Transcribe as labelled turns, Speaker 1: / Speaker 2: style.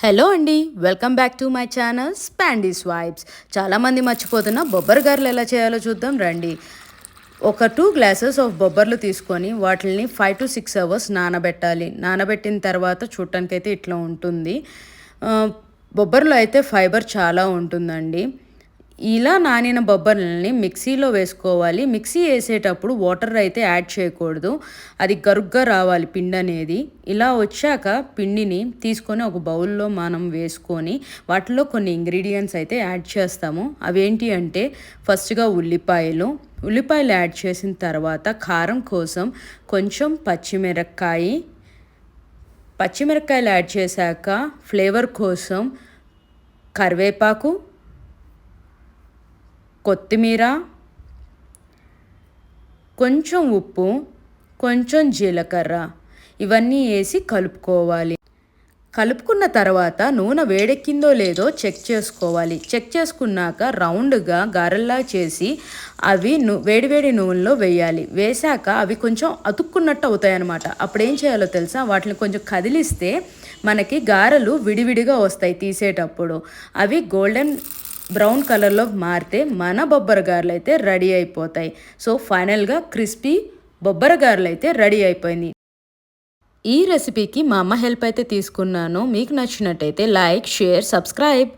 Speaker 1: Hello అండి welcome back to my channel స్పాండీస్ vibes. చాలామంది మర్చిపోతున్న బొబ్బరి గారెలు ఎలా చేయాలో చూద్దాం రండి. ఒక టూ గ్లాసెస్ ఆఫ్ బొబ్బర్లు తీసుకొని వాటిని ఫైవ్ టు సిక్స్ అవర్స్ నానబెట్టాలి. నానబెట్టిన తర్వాత చూడటానికైతే ఇట్లా ఉంటుంది. బొబ్బర్లో అయితే ఫైబర్ చాలా ఉంటుందండి. ఇలా నానిన బొబ్బర్లని మిక్సీలో వేసుకోవాలి. మిక్సీ వేసేటప్పుడు వాటర్ అయితే యాడ్ చేయకూడదు. అది గరుగ్గా రావాలి పిండి అనేది. ఇలా వచ్చాక పిండిని తీసుకొని ఒక బౌల్లో మనం వేసుకొని వాటిలో కొన్ని ఇంగ్రీడియంట్స్ అయితే యాడ్ చేస్తాము. అవేంటి అంటే ఫస్ట్గా ఉల్లిపాయలు. ఉల్లిపాయలు యాడ్ చేసిన తర్వాత కారం కోసం కొంచెం పచ్చిమిరపకాయ. పచ్చిమిరపకాయలు యాడ్ చేశాక ఫ్లేవర్ కోసం కరివేపాకు. కొత్తిమీర కొంచెం ఉప్పు కొంచెం జీలకర్ర ఇవన్నీ వేసి కలుపుకోవాలి. కలుపుకున్న తర్వాత నూనె వేడెక్కిందో లేదో చెక్ చేసుకోవాలి. చెక్ చేసుకున్నాక రౌండ్గా గారెల్లా చేసి అవి ను వేడివేడి నూనెలో వేయాలి. వేశాక అవి కొంచెం అతుక్కున్నట్టు అవుతాయి అన్నమాట అప్పుడు ఏం చేయాలో తెలుసా? వాటిని కొంచెం కదిలిస్తే మనకి గారెలు విడివిడిగా వస్తాయి తీసేటప్పుడు. అవి గోల్డెన్ బ్రౌన్ కలర్లో మారితే మన బొబ్బరగారలు అయితే రెడీ అయిపోతాయి. సో ఫైనల్గా క్రిస్పీ బొబ్బరగారలు అయితే రెడీ అయిపోయింది. ఈ రెసిపీకి మా అమ్మ హెల్ప్ అయితే తీసుకున్నాను. మీకు నచ్చినట్టయితే లైక్ షేర్ సబ్స్క్రైబ్.